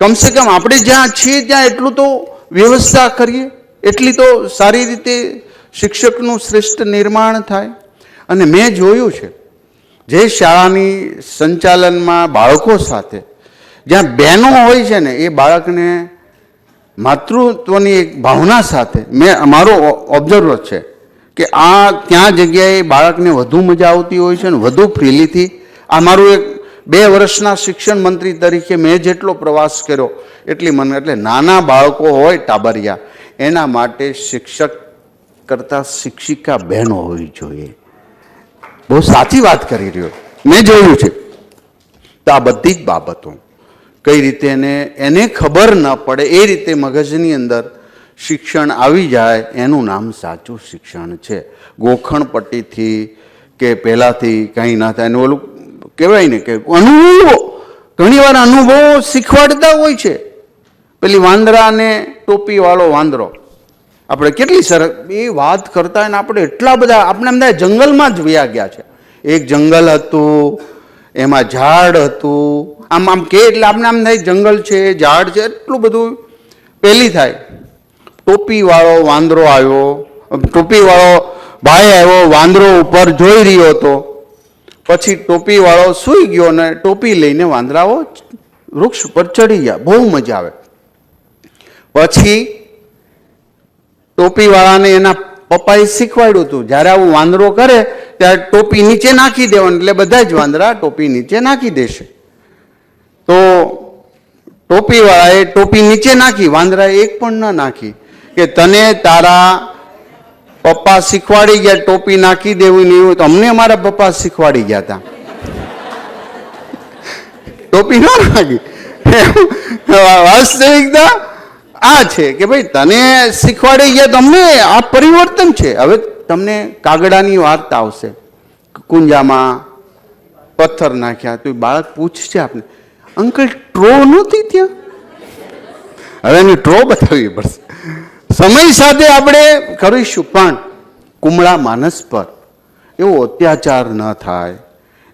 કમસે કમ આપણે જ્યાં છીએ ત્યાં એટલું તો વ્યવસ્થા કરીએ. એટલી તો સારી રીતે શિક્ષકનું શ્રેષ્ઠ નિર્માણ થાય. અને મેં જોયું છે, જે શાળાની સંચાલનમાં બાળકો સાથે જ્યાં બહેનો હોય છે ને, એ બાળકને માતૃત્વની એક ભાવના સાથે મેં અમારો ઓબ્ઝર્વ છે કે આ ત્યાં જગ્યાએ બાળકને વધુ મજા આવતી હોય છે ને, વધુ ફ્રીલીથી આ મારું એક બે વર્ષના શિક્ષણ મંત્રી તરીકે મેં જેટલો પ્રવાસ કર્યો, એટલી મને એટલે નાના બાળકો હોય ટાબરિયા, એના માટે શિક્ષક કરતાં શિક્ષિકા બહેનો હોવી જોઈએ. બહુ સાચી વાત કરી રહ્યો મેં જોયું છે. તો આ બધી જ બાબતો, કઈ રીતે એને એને ખબર ન પડે, એ રીતે મગજની અંદર શિક્ષણ આવી જાય, એનું નામ સાચું શિક્ષણ છે. ગોખણપટ્ટીથી કે પહેલાંથી કંઈ ના થાય એનું ઓલું કહેવાય ને કે અનુભવો. ઘણીવાર અનુભવો શીખવાડતા હોય છે. પેલી વાંદરા અને ટોપીવાળો વાંદરો. આપણે કેટલી સરસ એ વાત કરતા અને આપણે એટલા બધા, આપણે બધા જંગલમાં જ વ્યા ગયા છે. એક જંગલ હતું, એમાં ઝાડ હતું. આમ આમ કે એટલે આપણે આમ થાય જંગલ છે, ઝાડ છે, એટલું બધું પહેલી થાય. ટોપીવાળો વાંદરો આવ્યો. ટોપીવાળો ભાઈ આવ્યો, વાંદરો ઉપર જોઈ રહ્યો હતો. પછી ટોપીવાળો સૂઈ ગયો અને ટોપી લઈને વાંદરાઓ વૃક્ષ ઉપર ચડી ગયા. બહુ મજા આવે. પછી ટોપીવાળાને એના પપ્પાએ શીખવાડ્યું હતું, જ્યારે આવું વાંદરો કરે, ત્યારે ટોપી નીચે નાખી દેવાનું, એટલે બધા જ વાંદરા ટોપી નીચે નાખી દેશે. તો ટોપીવાળાએ ટોપી નીચે નાખી, વાંદરાએ એક પણ ન નાખી કે, તને તારા પપ્પા શીખવાડી ગયા, ટોપી નાખી દેવી નહીં હોય તો અમને અમારા પપ્પા શીખવાડી ગયા હતા ટોપી ન નાખી. વાસ્તવિકતા આ છે કે ભાઈ, તને શીખવાડી ગયા તમને આ પરિવર્તન છે. હવે તમને કાગડાની વાર્તા આવશે. કુંજામાં પથ્થર નાખ્યા, તો બાળક પૂછશે આપને, અંકલ, ટ્રો નહોતી ત્યાં? હવે એની ટ્રો બતાવવી પડશે. સમય સાથે આપણે કરીશું પણ કુમળા માનસ પર. એવો અત્યાચાર ન થાય.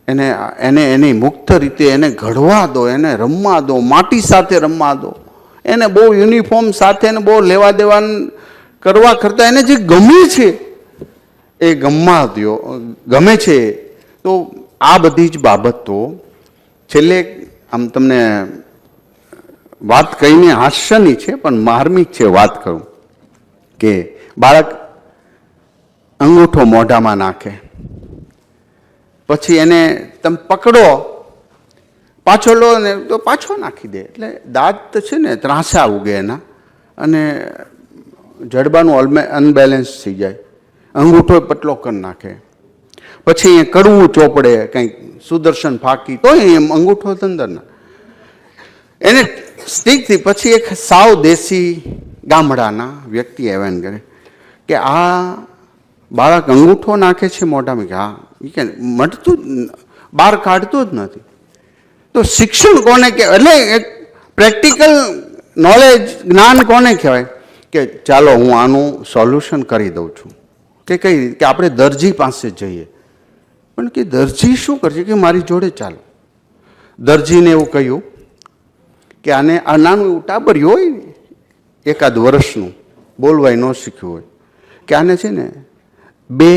એને એને એની મુક્ત રીતે એને ઘડવા દો, એને રમવા દો, માટી સાથે રમવા દો. એને બહુ યુનિફોર્મ સાથે એને બહુ લેવા દેવા કરવા કરતાં એને જે ગમે છે, એ ગમવા દો ગમે છે. તો આ બધી જ બાબતો છેલ્લે આમ તમને વાત કહીને હાસ્યની છે, પણ માર્મિક છે વાત કરું. કે બાળક અંગૂઠો મોઢામાં નાખે. પછી એને તમે પકડો, પાછો લો ને તો પાછો નાખી દે. એટલે દાંત છે ને ત્રાસા ઉગે એના અને જડબાનું ઓલમે અનબેલેન્સ થઈ જાય. અંગૂઠો પટલો કરી નાખે. પછી એ કડવું ચોપડે કંઈક સુદર્શન ફાકી તો એમ અંગૂઠો તંદર એને સ્ટીકથી પછી એક સાવ દેશી ગામડાના વ્યક્તિ એવેન કરે કે આ બાળક અંગૂઠો નાખે છે મોઢામાં કે હા. એ કે મટતું જ બહાર કાઢતું જ નથી. તો શિક્ષણ કોને કે એટલે એક પ્રેક્ટિકલ નોલેજ જ્ઞાન કોને કહેવાય? કે ચાલો હું આનું સોલ્યુશન કરી દઉં છું. કે કઈ કે આપણે દરજી પાસે જઈએ. પણ કે દરજી શું કરશે? કે મારી જોડે ચાલો. દરજીને એવું કહ્યું કે આને આ નાનું એવું ટાબર્યું હોય એકાદ વર્ષનું બોલવાય ન શીખ્યું હોય. કે આને છે ને બે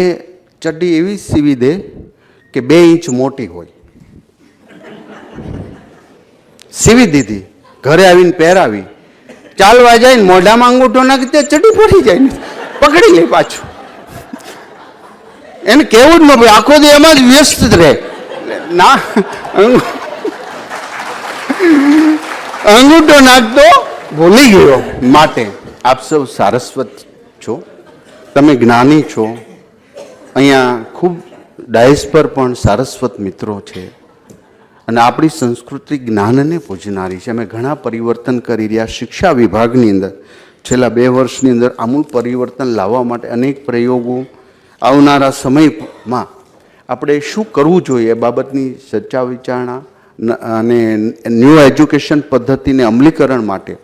ચડ્ડી એવી સીવી દે કે બે ઇંચ મોટી હોય. સીવી દીધી, ઘરે આવીને પહેરાવી. ચાલવા જાય ને મોઢામાં અંગૂઠો નાખી તે ચડી પડી જાય ને, પકડી લે પાછું. એને કેવું જ ન પડે, આખો દી એમાં જ વ્યસ્ત જ રહે. ના અંગૂઠો નાખતો ભૂલી ગયો. માટે આપ સૌ સારસ્વત છો. તમે જ્ઞાની છો. અહીંયા ખૂબ ડાયસ પર પણ સારસ્વત મિત્રો છે. અને આપણી સંસ્કૃતિ જ્ઞાનને પૂજનારી છે. અમે ઘણા પરિવર્તન કરી રહ્યા શિક્ષા વિભાગની અંદર. છેલ્લા બે વર્ષની અંદર આમૂલ પરિવર્તન લાવવા માટે અનેક પ્રયોગો આવનારા સમયમાં આપણે શું કરવું જોઈએ બાબતની ચર્ચા વિચારણા અને ન્યૂ એજ્યુકેશન પદ્ધતિને અમલીકરણ માટે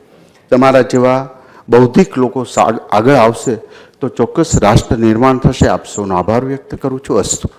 તમારા જેવા બૌદ્ધિક લોકો આગળ આવશે તો ચોક્કસ રાષ્ટ્ર નિર્માણ થશે. આપ સૌનો આભાર વ્યક્ત કરું છું. અસ્તુ.